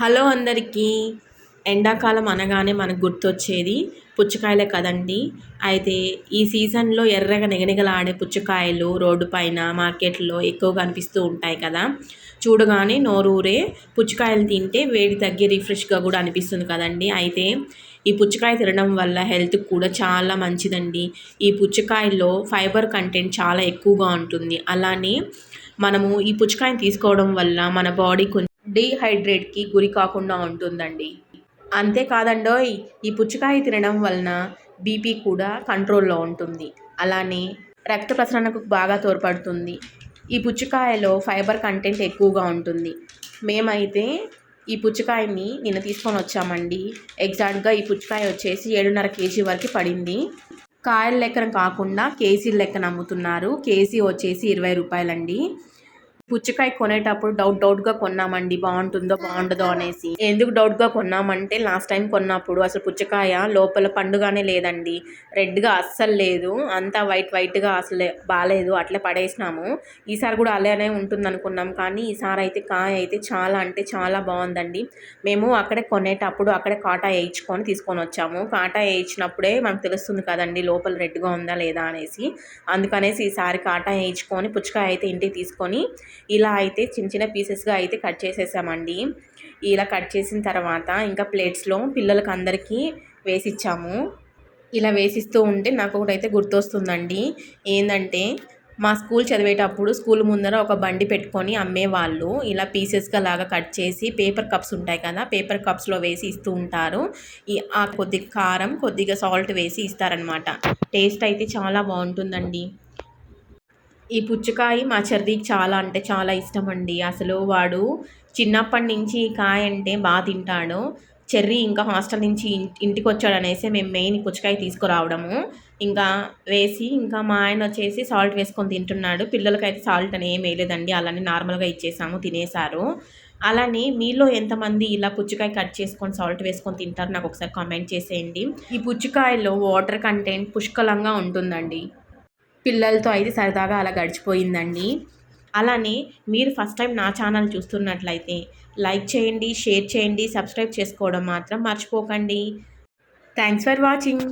Hello అందరికీ. ఎండాకాలం అనగానే మనకు గుర్తొచ్చేది పుచ్చకాయలే కదండి. అయితే ఈ సీజన్లో ఎర్రగా నిగనిగలాడే పుచ్చకాయలు రోడ్డు పైన మార్కెట్లో ఎక్కువగా కనిపిస్తూ ఉంటాయి కదా. చూడగానే నోరూరే పుచ్చకాయలు తింటే వేడి తగ్గి రిఫ్రెష్గా కూడా అనిపిస్తుంది కదండి. అయితే ఈ పుచ్చకాయ తినడం వల్ల హెల్త్కి కూడా చాలా మంచిదండి. ఈ పుచ్చకాయలో ఫైబర్ కంటెంట్ చాలా ఎక్కువగా ఉంటుంది. అలానే మనము ఈ పుచ్చకాయని తీసుకోవడం వల్ల మన బాడీ కొంచెం డీహైడ్రేట్కి గురి కాకుండా ఉంటుందండి. అంతేకాదండోయ్ ఈ పుచ్చకాయ తినడం వలన బీపీ కూడా కంట్రోల్లో ఉంటుంది. అలానే రక్త ప్రసరణకు బాగా తోడ్పడుతుంది. ఈ పుచ్చకాయలో ఫైబర్ కంటెంట్ ఎక్కువగా ఉంటుంది. మేమైతే ఈ పుచ్చకాయని నిన్న తీసుకొని వచ్చామండి. ఎగ్జాక్ట్గా ఈ పుచ్చకాయ వచ్చేసి ఏడున్నర కేజీ వరకు పడింది. కాయల లెక్కన కాకుండా కేజీల లెక్కన అమ్ముతున్నారు. కేజీ వచ్చేసి ఇరవై రూపాయలండి. పుచ్చకాయ కొనేటప్పుడు డౌట్ డౌట్గా కొన్నామండి. బాగుంటుందో బాగుండదో అనేసి. ఎందుకు డౌట్గా కొన్నామంటే లాస్ట్ టైం కొన్నప్పుడు అసలు పుచ్చకాయ లోపల పండుగానే లేదండి. రెడ్గా అస్సలు లేదు. అంతా వైట్ వైట్గా అసలు బాగాలేదు అట్లే పడేసినాము. ఈసారి కూడా అలానే ఉంటుంది అనుకున్నాం కానీ ఈసారి అయితే కాయ అయితే చాలా అంటే చాలా బాగుందండి. మేము అక్కడే కొనేటప్పుడు అక్కడే కాటా వేయించుకొని తీసుకొని వచ్చాము. కాటా వేయించినప్పుడే మనకు తెలుస్తుంది కదండి లోపల రెడ్గా ఉందా లేదా అనేసి. అందుకనేసి ఈసారి కాటా వేయించుకొని పుచ్చకాయ అయితే ఇంటికి తీసుకొని ఇలా అయితే చిన్న చిన్న పీసెస్గా అయితే కట్ చేసేసామండి. ఇలా కట్ చేసిన తర్వాత ఇంకా ప్లేట్స్లో పిల్లలకి అందరికీ వేసిచ్చాము. ఇలా వేసిస్తూ ఉంటే నాకు ఒకటైతే గుర్తొస్తుందండి. ఏంటంటే మా స్కూల్ చదివేటప్పుడు స్కూల్ ముందర ఒక బండి పెట్టుకొని అమ్మేవాళ్ళు. ఇలా పీసెస్గా లాగా కట్ చేసి పేపర్ కప్స్ ఉంటాయి కదా పేపర్ కప్స్లో వేసి ఇస్తూ ఉంటారు. ఈ ఆ కొద్దిగా కారం కొద్దిగా సాల్ట్ వేసి ఇస్తారనమాట టేస్ట్ అయితే చాలా బాగుంటుందండి. ఈ పుచ్చకాయ మా చర్దికి చాలా అంటే చాలా ఇష్టం అండి అసలు వాడు చిన్నప్పటి నుంచి ఈ కాయ అంటే బాగా తింటాడు. చెర్రీ ఇంకా హాస్టల్ నుంచి ఇంటికి వచ్చాడు అనేసి మేము మెయిన్ పుచ్చకాయ తీసుకురావడము. ఇంకా వేసి ఇంకా మా ఆయన వచ్చేసి సాల్ట్ వేసుకొని తింటున్నాడు. పిల్లలకైతే సాల్ట్ అని ఏం వేయలేదండి. అలానే నార్మల్గా ఇచ్చేసాము తినేశారు. అలానే మీలో ఎంతమంది ఇలా పుచ్చకాయ కట్ చేసుకొని సాల్ట్ వేసుకొని తింటారు? నాకు ఒకసారి కామెంట్ చేసేయండి. ఈ పుచ్చకాయలో వాటర్ కంటెంట్ పుష్కలంగా ఉంటుందండి. పిల్లలతో అయితే సరదాగా అలా గడిచిపోయిందండి. అలానే మీరు ఫస్ట్ టైం నా ఛానల్ చూస్తున్నట్లయితే లైక్ చేయండి షేర్ చేయండి సబ్స్క్రైబ్ చేసుకోవడం మాత్రం మర్చిపోకండి. Thanks for watching.